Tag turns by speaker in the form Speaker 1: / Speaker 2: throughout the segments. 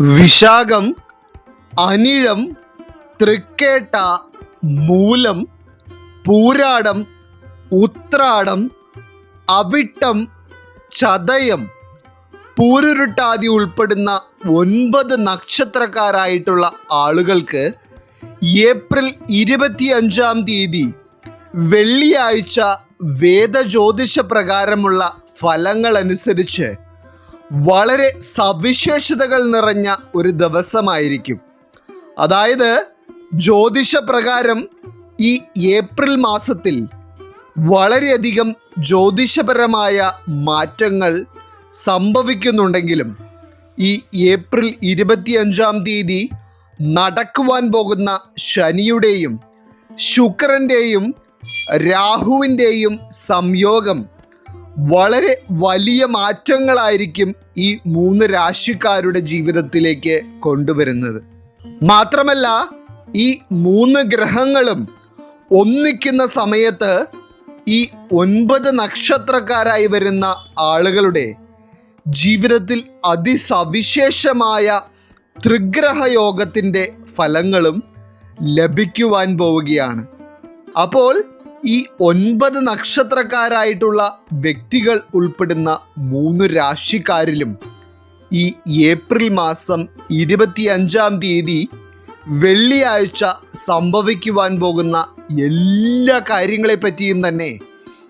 Speaker 1: വിശാഖം അനിഴം തൃക്കേട്ട മൂലം പൂരാടം ഉത്രാടം അവിട്ടം ചതയം. പൂരുരുട്ടാതി ഉൾപ്പെടുന്ന ഒൻപത് നക്ഷത്രക്കാരായിട്ടുള്ള ആളുകൾക്ക് ഏപ്രിൽ ഇരുപത്തിയഞ്ചാം തീയതി വെള്ളിയാഴ്ച വേദജ്യോതിഷ പ്രകാരമുള്ള ഫലങ്ങൾ അനുസരിച്ച് വളരെ സവിശേഷതകൾ നിറഞ്ഞ ഒരു ദിവസമായിരിക്കും. അതായത് ജ്യോതിഷ പ്രകാരം ഈ ഏപ്രിൽ മാസത്തിൽ വളരെയധികം ജ്യോതിഷപരമായ മാറ്റങ്ങൾ സംഭവിക്കുന്നുണ്ടെങ്കിലും ഈ ഏപ്രിൽ ഇരുപത്തിയഞ്ചാം തീയതി നടക്കുവാൻ പോകുന്ന ശനിയുടെയും ശുക്രന്റെയും രാഹുവിന്റെയും സംയോഗം വളരെ വലിയ മാറ്റങ്ങളായിരിക്കും ഈ മൂന്ന് രാശിക്കാരുടെ ജീവിതത്തിലേക്ക് കൊണ്ടുവരുന്നത്. മാത്രമല്ല ഈ മൂന്ന് ഗ്രഹങ്ങളും ഒന്നിക്കുന്ന സമയത്ത് ഈ ഒൻപത് നക്ഷത്രക്കാരായി വരുന്ന ആളുകളുടെ ജീവിതത്തിൽ അതിസവിശേഷമായ ത്രിഗ്രഹ യോഗത്തിന്റെ ഫലങ്ങളും ലഭിക്കുവാൻ പോവുകയാണ്. അപ്പോൾ ഈ ഒൻപത് നക്ഷത്രക്കാരായിട്ടുള്ള വ്യക്തികൾ ഉൾപ്പെടുന്ന മൂന്ന് രാശിക്കാരിലും ഈ ഏപ്രിൽ മാസം ഇരുപത്തിയഞ്ചാം തീയതി വെള്ളിയാഴ്ച സംഭവിക്കുവാൻ പോകുന്ന എല്ലാ കാര്യങ്ങളെപ്പറ്റിയും തന്നെ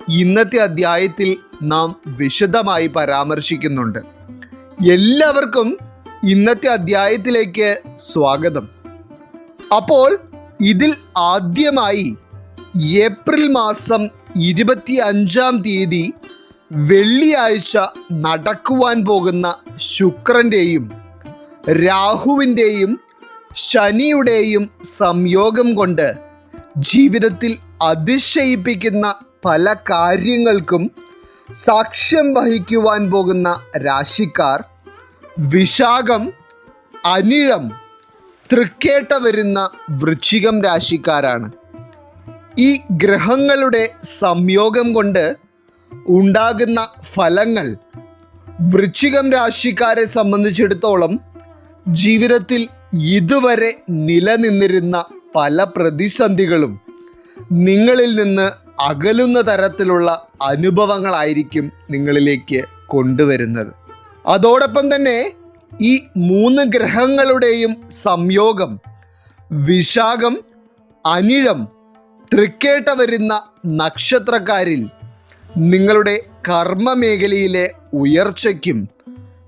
Speaker 1: ഇന്നത്തെ അധ്യായത്തിൽ നാം വിശദമായി പരാമർശിക്കുന്നുണ്ട്. എല്ലാവർക്കും ഇന്നത്തെ അധ്യായത്തിലേക്ക് സ്വാഗതം. അപ്പോൾ ഇതിൽ ആദ്യമായി ഏപ്രിൽ മാസം ഇരുപത്തി അഞ്ചാം തീയതി വെള്ളിയാഴ്ച നടക്കുവാൻ പോകുന്ന ശുക്രന്റെയും രാഹുവിന്റെയും ശനിയുടെയും സംയോഗം കൊണ്ട് ജീവിതത്തിൽ അതിശയിപ്പിക്കുന്ന പല കാര്യങ്ങൾക്കും സാക്ഷ്യം വഹിക്കുവാൻ പോകുന്ന രാശിക്കാർ വിശാഖം അനിഴം തൃക്കേട്ട വരുന്ന വൃശ്ചികം രാശിക്കാരാണ്. ഈ ഗ്രഹങ്ങളുടെ സംയോഗം കൊണ്ട് ഉണ്ടാകുന്ന ഫലങ്ങൾ വൃശ്ചികം രാശിക്കാരെ സംബന്ധിച്ചിടത്തോളം ജീവിതത്തിൽ ഇതുവരെ നിലനിന്നിരുന്ന പല പ്രതിസന്ധികളും നിങ്ങളിൽ നിന്ന് അകലുന്ന തരത്തിലുള്ള അനുഭവങ്ങളായിരിക്കും നിങ്ങളിലേക്ക് കൊണ്ടുവരുന്നത്. അതോടൊപ്പം തന്നെ ഈ മൂന്ന് ഗ്രഹങ്ങളുടെയും സംയോഗം വിശാഖം അനിഴം തൃക്കേട്ട വരുന്ന നക്ഷത്രക്കാരിൽ നിങ്ങളുടെ കർമ്മ മേഖലയിലെ ഉയർച്ചയ്ക്കും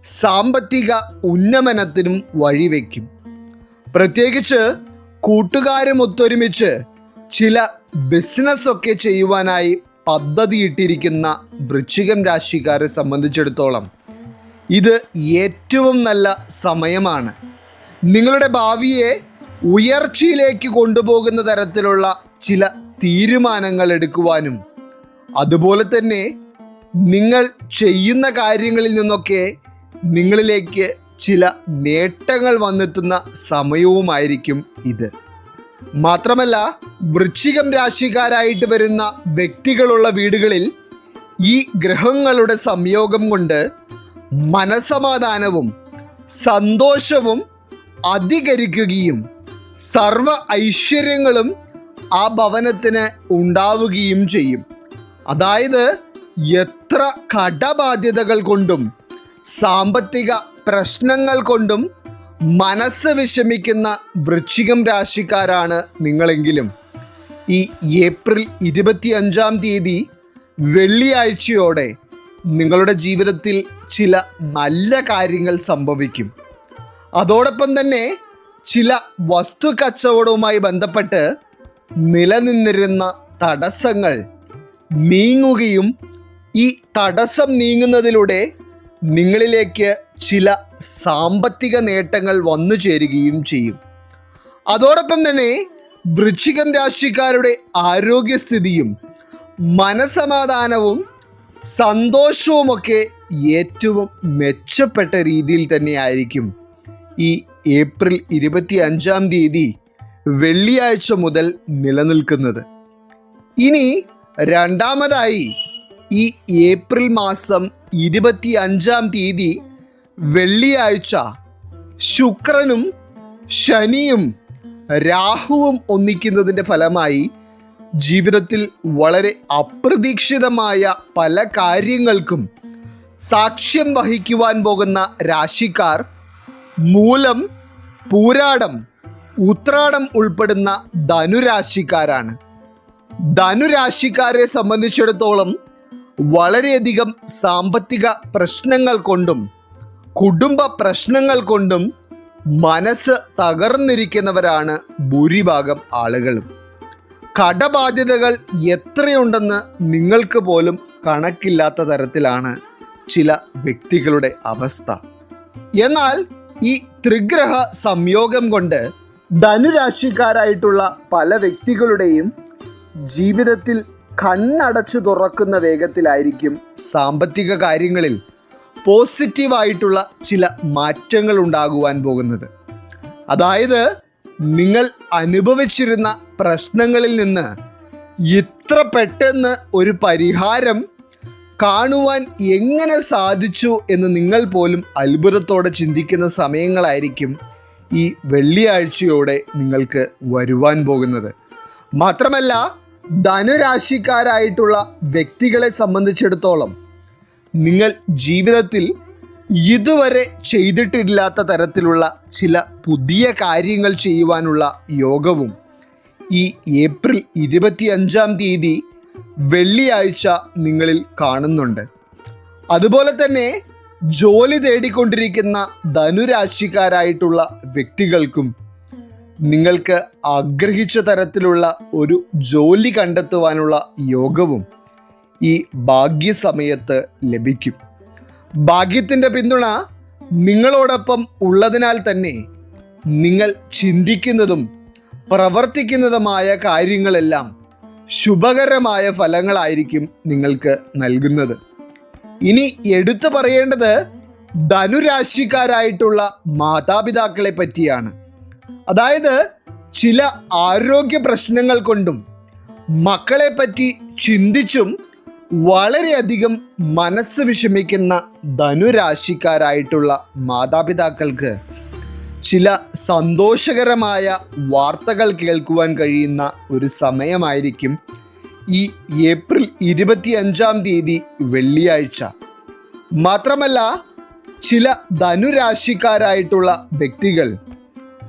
Speaker 1: സാമ്പത്തിക ഉന്നമനത്തിനും വഴിവെക്കും. പ്രത്യേകിച്ച് കൂട്ടുകാരും ഒത്തൊരുമിച്ച് ചില ബിസിനസ്സൊക്കെ ചെയ്യുവാനായി പദ്ധതിയിട്ടിരിക്കുന്ന വൃശ്ചികം രാശിക്കാരെ സംബന്ധിച്ചിടത്തോളം ഇത് ഏറ്റവും നല്ല സമയമാണ്. നിങ്ങളുടെ ഭാവിയെ ഉയർച്ചയിലേക്ക് കൊണ്ടുപോകുന്ന തരത്തിലുള്ള ചില തീരുമാനങ്ങൾ എടുക്കുവാനും. അതുപോലെ തന്നെ നിങ്ങൾ ചെയ്യുന്ന കാര്യങ്ങളിൽ നിന്നൊക്കെ നിങ്ങളിലേക്ക് ചില നേട്ടങ്ങൾ വന്നെത്തുന്ന സമയവുമായിരിക്കും ഇത്. മാത്രമല്ല വൃശ്ചികം രാശിക്കാരായിട്ട് വരുന്ന വ്യക്തികളുള്ള വീടുകളിൽ ഈ ഗ്രഹങ്ങളുടെ സംയോഗം കൊണ്ട് മനസമാധാനവും സന്തോഷവും അധികരിക്കുകയും സർവ ഐശ്വര്യങ്ങളും ആ ഭവനത്തിന് ഉണ്ടാവുകയും ചെയ്യും. അതായത് എത്ര കടബാധ്യതകൾ കൊണ്ടും സാമ്പത്തിക പ്രശ്നങ്ങൾ കൊണ്ടും മനസ്സ് വിഷമിക്കുന്ന വൃശ്ചികം രാശിക്കാരാണ് നിങ്ങളെങ്കിലും. ഈ ഏപ്രിൽ ഇരുപത്തി അഞ്ചാം തീയതി വെള്ളിയാഴ്ചയോടെ നിങ്ങളുടെ ജീവിതത്തിൽ ചില നല്ല കാര്യങ്ങൾ സംഭവിക്കും. അതോടൊപ്പം തന്നെ ചില വസ്തു കച്ചവടവുമായി ബന്ധപ്പെട്ട് നിലനിന്നിരുന്ന തടസ്സങ്ങൾ നീങ്ങുകയും ഈ തടസ്സം നീങ്ങുന്നതിലൂടെ നിങ്ങളിലേക്ക് ചില സാമ്പത്തിക നേട്ടങ്ങൾ വന്നു ചേരുകയും ചെയ്യും. അതോടൊപ്പം തന്നെ വൃശ്ചികം രാശിക്കാരുടെ ആരോഗ്യസ്ഥിതിയും മനസമാധാനവും സന്തോഷവുമൊക്കെ ഏറ്റവും മെച്ചപ്പെട്ട രീതിയിൽ തന്നെയായിരിക്കും ഈ ഏപ്രിൽ ഇരുപത്തി അഞ്ചാം തീയതി വെള്ളിയാഴ്ച മുതൽ നിലനിൽക്കുന്നത്. ഇനി രണ്ടാമതായി ഈ ഏപ്രിൽ മാസം ഇരുപത്തി അഞ്ചാം തീയതി വെള്ളിയാഴ്ച ശുക്രനും ശനിയും രാഹുവും ഒന്നിക്കുന്നതിന്റെ ഫലമായി ജീവിതത്തിൽ വളരെ അപ്രതീക്ഷിതമായ പല കാര്യങ്ങൾക്കും സാക്ഷ്യം വഹിക്കുവാൻ പോകുന്ന രാശിക്കാർ മൂലം പൂരാടം ഉത്രാടം ഉൾപ്പെടുന്ന ധനുരാശിക്കാരാണ്. ധനുരാശിക്കാരെ സംബന്ധിച്ചിടത്തോളം വളരെയധികം സാമ്പത്തിക പ്രശ്നങ്ങൾ കൊണ്ടും കുടുംബ പ്രശ്നങ്ങൾ കൊണ്ടും മനസ്സ് തകർന്നിരിക്കുന്നവരാണ് ഭൂരിഭാഗം ആളുകളും. കടബാധ്യതകൾ എത്രയുണ്ടെന്ന് നിങ്ങൾക്ക് പോലും കണക്കില്ലാത്ത തരത്തിലാണ് ചില വ്യക്തികളുടെ അവസ്ഥ. എന്നാൽ ഈ ത്രിഗ്രഹ സംയോഗം കൊണ്ട് ധനുരാശിക്കാരായിട്ടുള്ള പല വ്യക്തികളുടെയും ജീവിതത്തിൽ കണ്ണടച്ചു തുറക്കുന്ന വേഗത്തിലായിരിക്കും സാമ്പത്തിക കാര്യങ്ങളിൽ പോസിറ്റീവായിട്ടുള്ള ചില മാറ്റങ്ങൾ ഉണ്ടാകുവാൻ പോകുന്നത്. അതായത് നിങ്ങൾ അനുഭവിച്ചിരുന്ന പ്രശ്നങ്ങളിൽ നിന്ന് ഇത്ര പെട്ടെന്ന് ഒരു പരിഹാരം കാണുവാൻ എങ്ങനെ സാധിച്ചു എന്ന് നിങ്ങൾ പോലും അത്ഭുതത്തോടെ ചിന്തിക്കുന്ന സമയങ്ങളായിരിക്കും ഈ വെള്ളിയാഴ്ചയോടെ നിങ്ങൾക്ക് വരുവാൻ പോകുന്നത്. മാത്രമല്ല ധനുരാശിക്കാരായിട്ടുള്ള വ്യക്തികളെ സംബന്ധിച്ചിടത്തോളം നിങ്ങൾ ജീവിതത്തിൽ ഇതുവരെ ചെയ്തിട്ടില്ലാത്ത തരത്തിലുള്ള ചില പുതിയ കാര്യങ്ങൾ ചെയ്യുവാനുള്ള യോഗവും ഈ ഏപ്രിൽ ഇരുപത്തിയഞ്ചാം തീയതി വെള്ളിയാഴ്ച നിങ്ങളിൽ കാണുന്നുണ്ട്. അതുപോലെ തന്നെ ജോലി തേടിക്കൊണ്ടിരിക്കുന്ന ധനുരാശിക്കാരായിട്ടുള്ള വ്യക്തികൾക്കും നിങ്ങൾക്ക് ആഗ്രഹിച്ച തരത്തിലുള്ള ഒരു ജോലി കണ്ടെത്തുവാനുള്ള യോഗവും ഈ ഭാഗ്യസമയത്ത് ലഭിക്കും. ഭാഗ്യത്തിന്റെ പിന്തുണ നിങ്ങളോടൊപ്പം ഉള്ളതിനാൽ തന്നെ നിങ്ങൾ ചിന്തിക്കുന്നതും പ്രവർത്തിക്കുന്നതുമായ കാര്യങ്ങളെല്ലാം ശുഭകരമായ ഫലങ്ങളായിരിക്കും നിങ്ങൾക്ക് നൽകുന്നത്. ഇനി എടുത്തു പറയേണ്ടത് ധനുരാശിക്കാരായിട്ടുള്ള മാതാപിതാക്കളെ പറ്റിയാണ്. അതായത് ചില ആരോഗ്യ പ്രശ്നങ്ങൾ കൊണ്ടും മക്കളെ പറ്റി ചിന്തിച്ചും വളരെയധികം മനസ്സ് വിഷമിക്കുന്ന ധനുരാശിക്കാരായിട്ടുള്ള മാതാപിതാക്കൾക്ക് ചില സന്തോഷകരമായ വാർത്തകൾ കേൾക്കുവാൻ കഴിയുന്ന ഒരു സമയമായിരിക്കും ഈ ഏപ്രിൽ ഇരുപത്തിയഞ്ചാം തീയതി വെള്ളിയാഴ്ച. മാത്രമല്ല ചില ധനുരാശിക്കാരായിട്ടുള്ള വ്യക്തികൾ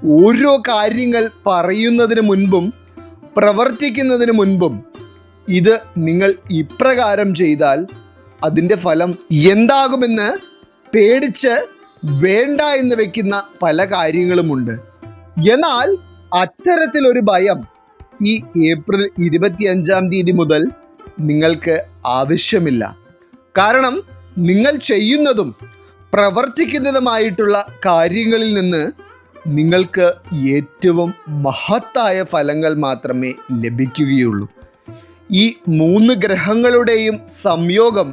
Speaker 1: ഓരോ കാര്യങ്ങൾ പറയുന്നതിന് മുൻപും പ്രവർത്തിക്കുന്നതിന് മുൻപും ഇത് നിങ്ങൾ ഇപ്രകാരം ചെയ്താൽ അതിന്റെ ഫലം എന്താകുമെന്ന് പേടിച്ച് വേണ്ട എന്ന് വെക്കുന്ന പല കാര്യങ്ങളുമുണ്ട്. എന്നാൽ അത്തരത്തിലൊരു ഭയം ഈ ഏപ്രിൽ ഇരുപത്തിയഞ്ചാം തീയതി മുതൽ നിങ്ങൾക്ക് ആവശ്യമില്ല. കാരണം നിങ്ങൾ ചെയ്യുന്നതും പ്രവർത്തിക്കുന്നതുമായിട്ടുള്ള കാര്യങ്ങളിൽ നിന്ന് നിങ്ങൾക്ക് ഏറ്റവും മഹത്തായ ഫലങ്ങൾ മാത്രമേ ലഭിക്കുകയുള്ളൂ. ഈ മൂന്ന് ഗ്രഹങ്ങളുടെയും സംയോഗം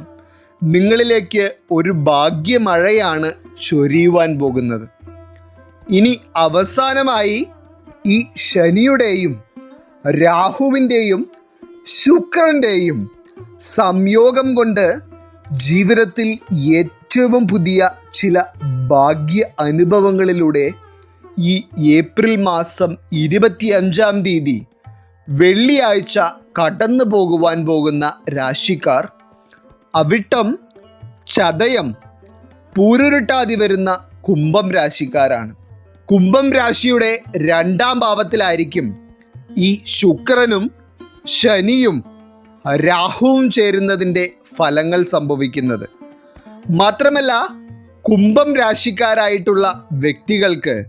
Speaker 1: നിങ്ങളിലേക്ക് ഒരു ഭാഗ്യമഴയാണ് ചൊരിയുവാൻ പോകുന്നത്. ഇനി അവസാനമായി ഈ ശനിയുടെയും രാഹുവിന്റെയും ശുക്രന്റെയും സംയോഗം കൊണ്ട് ജീവിതത്തിൽ ഏറ്റവും പുതിയ ചില ഭാഗ്യ അനുഭവങ്ങളിലൂടെ ഈ ഏപ്രിൽ മാസം ഇരുപത്തിയഞ്ചാം തീയതി വെള്ളിയാഴ്ച കടന്നു പോകുവാൻ പോകുന്ന രാശിക്കാർ അവിട്ടം ചതയം പൂരുരുട്ടാതി വരുന്ന കുംഭം രാശിക്കാരാണ്. കുംഭം രാശിയുടെ രണ്ടാം ഭാവത്തിലായിരിക്കും ഈ ശുക്രനും ശനിയും രാഹുവും ചേരുന്നതിന്റെ ഫലങ്ങൾ സംഭവിക്കുന്നത്. മാത്രമല്ല കുംഭം രാശിക്കാരായിട്ടുള്ള വ്യക്തികൾക്ക്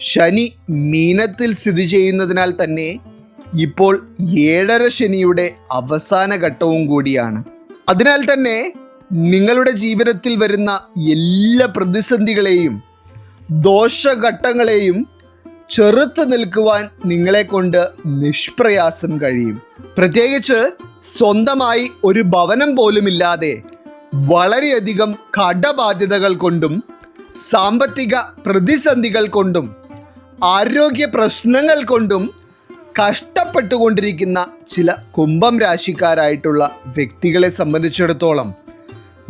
Speaker 1: ശനി മീനത്തിൽ സ്ഥിതി ചെയ്യുന്നതിനാൽ തന്നെ ഇപ്പോൾ ഏഴര ശനിയുടെ അവസാന ഘട്ടവും കൂടിയാണ്. അതിനാൽ തന്നെ നിങ്ങളുടെ ജീവിതത്തിൽ വരുന്ന എല്ലാ പ്രതിസന്ധികളെയും ദോഷഘട്ടങ്ങളെയും ചെറുത്തു നിൽക്കുവാൻ നിങ്ങളെ കൊണ്ട് നിഷ്പ്രയാസം കഴിയും. പ്രത്യേകിച്ച് സ്വന്തമായി ഒരു ഭവനം പോലുമില്ലാതെ വളരെയധികം കടബാധ്യതകൾ കൊണ്ടും സാമ്പത്തിക പ്രതിസന്ധികൾ കൊണ്ടും ആരോഗ്യ പ്രശ്നങ്ങൾ കൊണ്ടും കഷ്ടപ്പെട്ടുകൊണ്ടിരിക്കുന്ന ചില കുംഭം രാശിക്കാരായിട്ടുള്ള വ്യക്തികളെ സംബന്ധിച്ചിടത്തോളം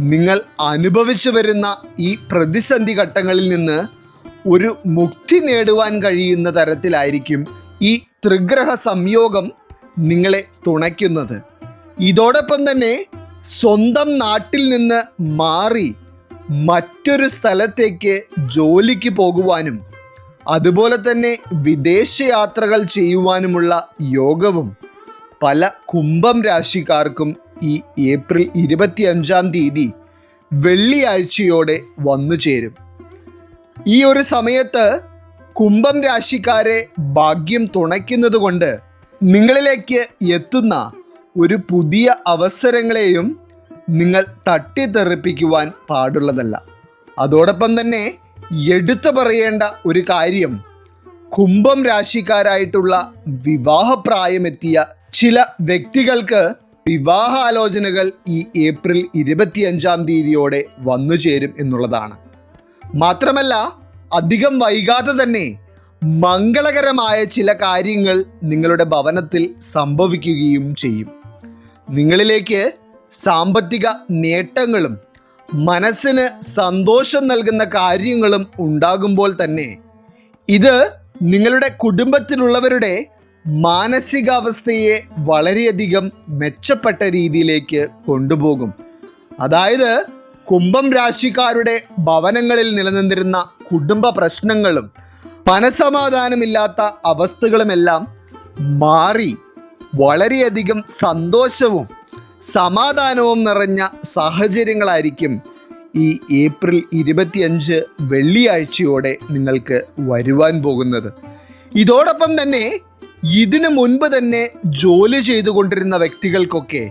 Speaker 1: നിങ്ങൾ അനുഭവിച്ചു വരുന്ന ഈ പ്രതിസന്ധി ഘട്ടങ്ങളിൽ നിന്ന് ഒരു മുക്തി നേടുവാൻ കഴിയുന്ന തരത്തിലായിരിക്കും ഈ ത്രിഗ്രഹ സംയോഗം നിങ്ങളെ തുണയ്ക്കുന്നത്. ഇതോടൊപ്പം തന്നെ സ്വന്തം നാട്ടിൽ നിന്ന് മാറി മറ്റൊരു സ്ഥലത്തേക്ക് ജോലിക്ക് പോകുവാനും അതുപോലെ തന്നെ വിദേശയാത്രകൾ ചെയ്യുവാനുമുള്ള യോഗവും പല കുംഭം രാശിക്കാർക്കും ഈ ഏപ്രിൽ ഇരുപത്തിയഞ്ചാം തീയതി വെള്ളിയാഴ്ചയോടെ വന്നു ചേരും ഈ ഒരു സമയത്ത് കുംഭം രാശിക്കാരെ ഭാഗ്യം തുണയ്ക്കുന്നത് കൊണ്ട് നിങ്ങളിലേക്ക് എത്തുന്ന ഒരു പുതിയ അവസരങ്ങളെയും നിങ്ങൾ തട്ടിത്തെറിപ്പിക്കുവാൻ പാടുള്ളതല്ല. അതോടൊപ്പം തന്നെ എടുത്തു പറയേണ്ട ഒരു കാര്യം കുംഭം രാശിക്കാരായിട്ടുള്ള വിവാഹപ്രായമെത്തിയ ചില വ്യക്തികൾക്ക് വിവാഹാലോചനകൾ ഈ ഏപ്രിൽ ഇരുപത്തിയഞ്ചാം തീയതിയോടെ വന്നു ചേരും എന്നുള്ളതാണ്. മാത്രമല്ല അധികം വൈകാതെ തന്നെ മംഗളകരമായ ചില കാര്യങ്ങൾ നിങ്ങളുടെ ഭവനത്തിൽ സംഭവിക്കുകയും ചെയ്യും. നിങ്ങളിലേക്ക് സാമ്പത്തിക നേട്ടങ്ങളും മനസ്സിന് സന്തോഷം നൽകുന്ന കാര്യങ്ങളും ഉണ്ടാകുമ്പോൾ തന്നെ ഇത് നിങ്ങളുടെ കുടുംബത്തിലുള്ളവരുടെ മാനസികാവസ്ഥയെ വളരെയധികം മെച്ചപ്പെട്ട രീതിയിലേക്ക് കൊണ്ടുപോകും. അതായത് കുംഭം രാശിക്കാരുടെ ഭവനങ്ങളിൽ നിലനിന്നിരുന്ന കുടുംബ പ്രശ്നങ്ങളും മനസമാധാനമില്ലാത്ത അവസ്ഥകളുമെല്ലാം മാറി വളരെയധികം സന്തോഷവും സമാധാനവും നിറഞ്ഞ സാഹചര്യങ്ങളായിരിക്കും ഈ ഏപ്രിൽ ഇരുപത്തിയഞ്ച് വെള്ളിയാഴ്ചയോടെ നിങ്ങൾക്ക് വരുവാൻ പോകുന്നത്. ഇതോടൊപ്പം തന്നെ ഇതിനു മുൻപ് തന്നെ ജോലി ചെയ്തുകൊണ്ടിരുന്ന വ്യക്തികൾക്കൊക്കെ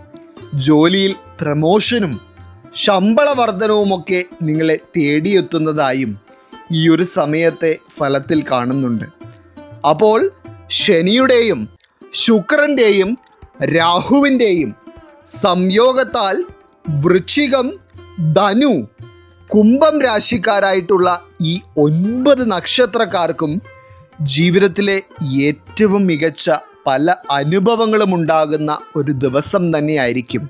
Speaker 1: ജോലിയിൽ പ്രമോഷനും ശമ്പള വർധനവുമൊക്കെ നിങ്ങളെ തേടിയെത്തുന്നതായും ഈ ഒരു സമയത്തെ ഫലത്തിൽ കാണുന്നുണ്ട്. അപ്പോൾ ശനിയുടെയും ശുക്രന്റെയും രാഹുവിന്റെയും സംയോഗത്താൽ വൃശ്ചികം ധനു കുംഭം രാശിക്കാരായിട്ടുള്ള ഈ ഒൻപത് നക്ഷത്രക്കാർക്കും ജീവിതത്തിലെ ഏറ്റവും മികച്ച പല അനുഭവങ്ങളും ഉണ്ടാകുന്ന ഒരു ദിവസം തന്നെയായിരിക്കും.